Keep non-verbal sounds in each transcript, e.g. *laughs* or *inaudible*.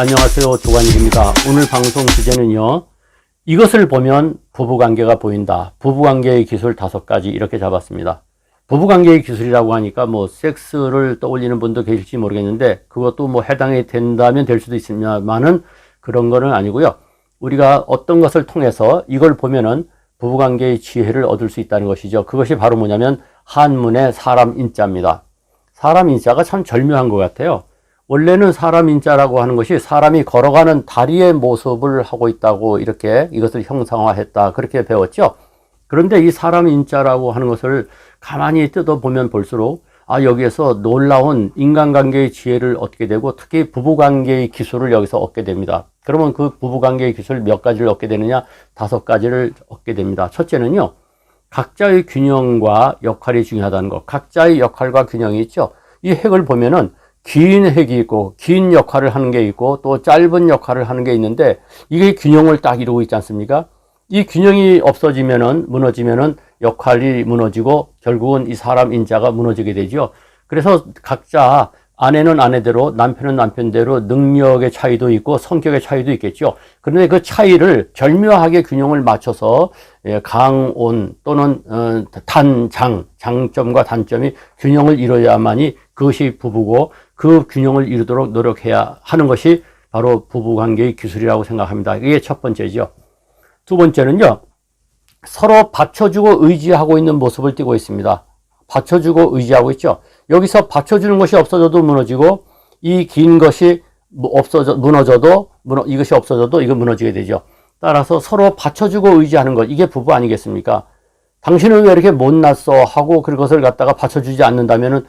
안녕하세요. 조관일입니다. 오늘 방송 주제는요. 이것을 보면 부부관계가 보인다. 부부관계의 기술 다섯 가지 이렇게 잡았습니다. 부부관계의 기술이라고 하니까 뭐 섹스를 떠올리는 분도 계실지 모르겠는데 그것도 뭐 해당이 된다면 될 수도 있습니다만은 그런 거는 아니고요. 우리가 어떤 것을 통해서 이걸 보면은 부부관계의 지혜를 얻을 수 있다는 것이죠. 그것이 바로 뭐냐면 한문의 사람 인자입니다. 사람 인자가 참 절묘한 것 같아요. 원래는 사람 인자라고 하는 것이 사람이 걸어가는 다리의 모습을 하고 있다고 이렇게 이것을 형상화했다. 그렇게 배웠죠. 그런데 이 사람 인자라고 하는 것을 가만히 뜯어보면 볼수록 아, 여기에서 놀라운 인간관계의 지혜를 얻게 되고 특히 부부관계의 기술을 여기서 얻게 됩니다. 그러면 그 부부관계의 기술 몇 가지를 얻게 되느냐? 다섯 가지를 얻게 됩니다. 첫째는요, 각자의 균형과 역할이 중요하다는 것. 각자의 역할과 균형이 있죠. 이 핵을 보면은 긴 핵이 있고 긴 역할을 하는 게 있고 또 짧은 역할을 하는 게 있는데 이게 균형을 딱 이루고 있지 않습니까? 이 균형이 없어지면은 무너지면은 역할이 무너지고 결국은 이 사람 인자가 무너지게 되죠. 그래서 각자 아내는 아내대로 남편은 남편대로 능력의 차이도 있고 성격의 차이도 있겠죠. 그런데 그 차이를 절묘하게 균형을 맞춰서 예, 강온 또는 어, 단장 장점과 단점이 균형을 이뤄야만이 그것이 부부고 그 균형을 이루도록 노력해야 하는 것이 바로 부부관계의 기술이라고 생각합니다. 이게 첫 번째죠. 두 번째는요. 서로 받쳐주고 의지하고 있는 모습을 띠고 있습니다. 받쳐주고 의지하고 있죠. 여기서 받쳐주는 것이 없어져도 무너지고 이 긴 것이 없어져 무너져도 무너, 이것이 없어져도 이거 무너지게 되죠. 따라서 서로 받쳐주고 의지하는 것 이게 부부 아니겠습니까? 당신은 왜 이렇게 못났어 하고 그것을 갖다가 받쳐주지 않는다면은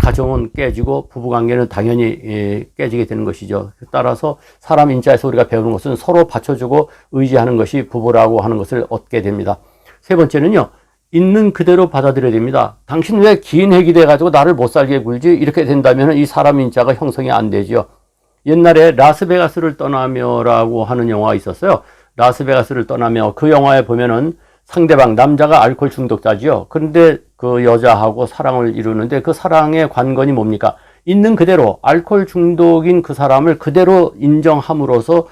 가정은 깨지고 부부관계는 당연히 예, 깨지게 되는 것이죠. 따라서 사람 인자에서 우리가 배우는 것은 서로 받쳐주고 의지하는 것이 부부라고 하는 것을 얻게 됩니다. 세 번째는요. 있는 그대로 받아들여야 됩니다. 당신 왜 긴 핵이 돼가지고 나를 못 살게 굴지? 이렇게 된다면 이 사람 인자가 형성이 안 되죠. 옛날에 라스베가스를 떠나며라고 하는 영화가 있었어요. 라스베가스를 떠나며 그 영화에 보면은 상대방 남자가 알코올 중독자지요. 그런데 그 여자하고 사랑을 이루는데 그 사랑의 관건이 뭡니까? 있는 그대로 알코올 중독인 그 사람을 그대로 인정함으로써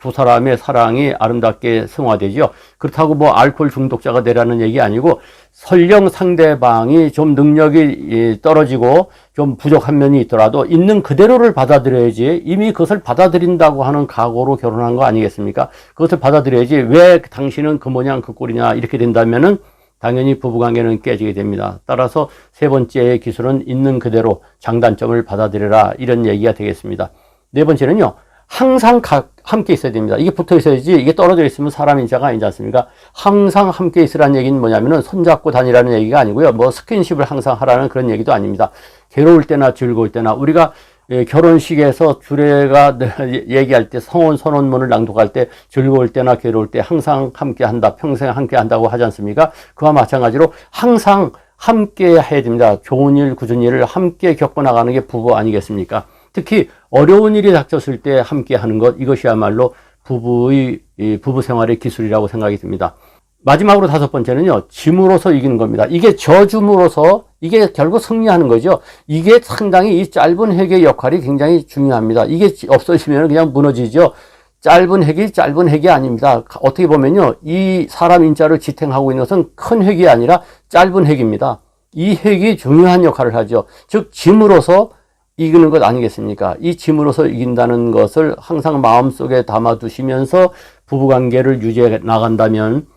두 사람의 사랑이 아름답게 승화되죠. 그렇다고 뭐 알코올 중독자가 되라는 얘기 아니고 설령 상대방이 좀 능력이 떨어지고 좀 부족한 면이 있더라도 있는 그대로를 받아들여야지 이미 그것을 받아들인다고 하는 각오로 결혼한 거 아니겠습니까? 그것을 받아들여야지 왜 당신은 그 모양 그 꼴이냐 이렇게 된다면은 당연히 부부관계는 깨지게 됩니다. 따라서 세 번째의 기술은 있는 그대로 장단점을 받아들여라 이런 얘기가 되겠습니다. 네 번째는요. 항상 가, 함께 있어야 됩니다. 이게 붙어 있어야지 이게 떨어져 있으면 사람 인자가 아니지 않습니까? 항상 함께 있으라는 얘기는 뭐냐면은 손잡고 다니라는 얘기가 아니고요. 뭐 스킨십을 항상 하라는 그런 얘기도 아닙니다. 괴로울 때나 즐거울 때나 우리가 예, 결혼식에서 주례가 *laughs* 얘기할 때 성원 선언문을 낭독할 때 즐거울 때나 괴로울 때 항상 함께 한다. 평생 함께 한다고 하지 않습니까? 그와 마찬가지로 항상 함께 해야 됩니다. 좋은 일, 굳은 일을 함께 겪어 나가는 게 부부 아니겠습니까? 특히 어려운 일이 닥쳤을 때 함께 하는 것 이것이야말로 부부의 부부 생활의 기술이라고 생각이 듭니다. 마지막으로 다섯 번째는요, 짐으로서 이기는 겁니다. 이게 저줌으로서 이게 결국 승리하는 거죠. 이게 상당히 이 짧은 핵의 역할이 굉장히 중요합니다. 이게 없어지면 그냥 무너지죠. 짧은 핵이 짧은 핵이 아닙니다. 어떻게 보면요, 이 사람 인자를 지탱하고 있는 것은 큰 핵이 아니라 짧은 핵입니다. 이 핵이 중요한 역할을 하죠. 즉, 짐으로서 이기는 것 아니겠습니까? 이 짐으로서 이긴다는 것을 항상 마음속에 담아두시면서 부부관계를 유지해 나간다면 예,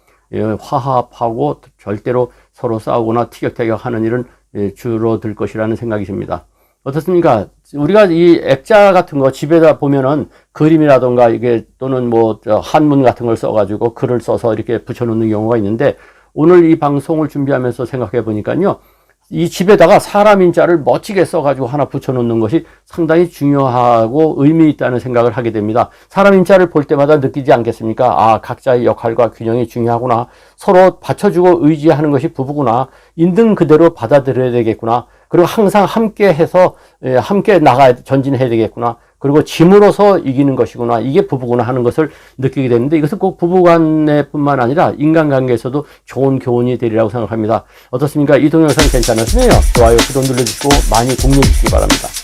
화합하고 절대로 서로 싸우거나 티격태격하는 일은 예, 줄어들 것이라는 생각이 듭니다. 어떻습니까? 우리가 이 액자 같은 거 집에다 보면은 그림이라던가 이게 또는 뭐 한문 같은 걸 써가지고 글을 써서 이렇게 붙여놓는 경우가 있는데 오늘 이 방송을 준비하면서 생각해 보니까요. 이 집에다가 사람 인자를 멋지게 써가지고 하나 붙여놓는 것이 상당히 중요하고 의미 있다는 생각을 하게 됩니다. 사람 인자를 볼 때마다 느끼지 않겠습니까? 아, 각자의 역할과 균형이 중요하구나. 서로 받쳐주고 의지하는 것이 부부구나. 있는 그대로 받아들여야 되겠구나. 그리고 항상 함께 해서 예, 함께 나가 전진해야 되겠구나. 그리고 짐으로서 이기는 것이구나. 이게 부부구나 하는 것을 느끼게 되는데 이것은 꼭 부부간에 뿐만 아니라 인간관계에서도 좋은 교훈이 되리라고 생각합니다. 어떻습니까? 이 동영상 괜찮았으면 좋아요, 구독 눌러주시고 많이 공유해 주시기 바랍니다.